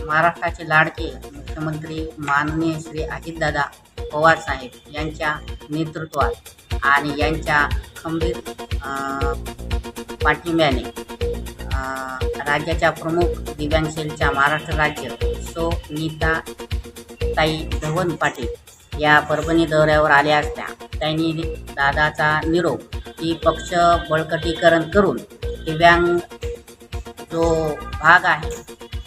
महाराष्ट्राचे लाडके मुख्यमंत्री माननीय श्री अजितदादा पवार साहेब यांच्या नेतृत्वात आणि यांच्या खंबीर पाठिंब्याने राज्याच्या प्रमुख दिव्यांग सेलच्या महाराष्ट्र राज्य सो नीता ताई धवन पाटील या परभणी दौऱ्यावर आल्या असल्या त्यांनी दादाचा निरोप ही पक्ष बळकटीकरण करून दिव्यांग जो भाग आहे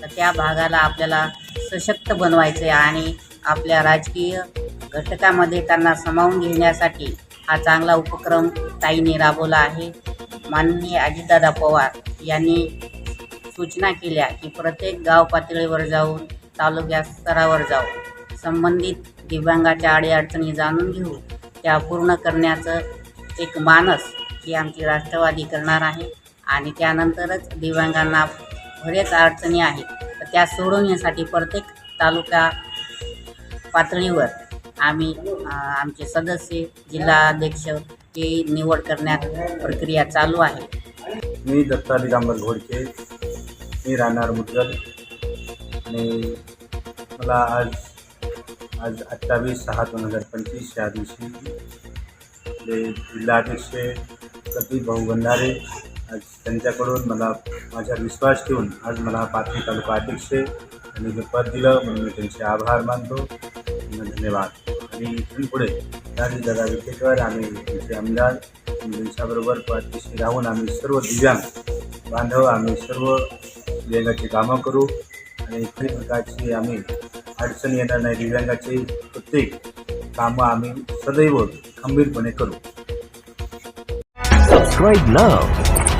तर त्या भागाला आपल्याला सशक्त बनवायचे आणि आपल्या राजकीय घटकामध्ये त्यांना सामावून घेण्यासाठी हा चांगला उपक्रम ताईने राबवला आहे. माननीय अजितदादा पवार यांनी सूचना केल्या की प्रत्येक गाव पातळीवर जाऊन तालुक्या स्तरावर जाऊन संबंधित दिव्यांगाच्या अडीअडचणी जाणून घेऊन त्या पूर्ण करण्याचं एक मानस ही आमची राष्ट्रवादी करणार आहे. आणि त्यानंतरच दिव्यांगांना बरेच अडचणी आहेत. तर त्या सोडवण्यासाठी प्रत्येक तालुका पातळीवर आम्ही आमचे सदस्य जिल्हाध्यक्ष ही निवड करण्यात प्रक्रिया चालू आहे. मी दत्ता दिगांबर घोडके. मी राहणार मुद्गल. आणि मला आज आज अठ्ठावीस सहा दोन हजार पंचवीस या दिवशी जिल्हाध्यक्ष प्रदीप भाऊ भंडारे आज त्यांच्याकडून मला माझ्या विश्वास ठेवून आज मला पाथरी तालुका अध्यक्ष आणि जे पद दिलं म्हणून मी त्यांचे आभार मानतो. धन्यवाद. आणि इथून पुढे दादा विखेकर आम्ही त्यांचे आमदार आणि त्यांच्याबरोबर पाठीशी राहून आम्ही सर्व दिव्यांग बांधव आम्ही सर्व दिव्यांगाची कामं करू आणि कुठल्याही प्रकारची आम्ही अडचण येणार नाही. दिव्यांगाची प्रत्येक कामं आम्ही सदैव खंबीरपणे करू. Subscribe now.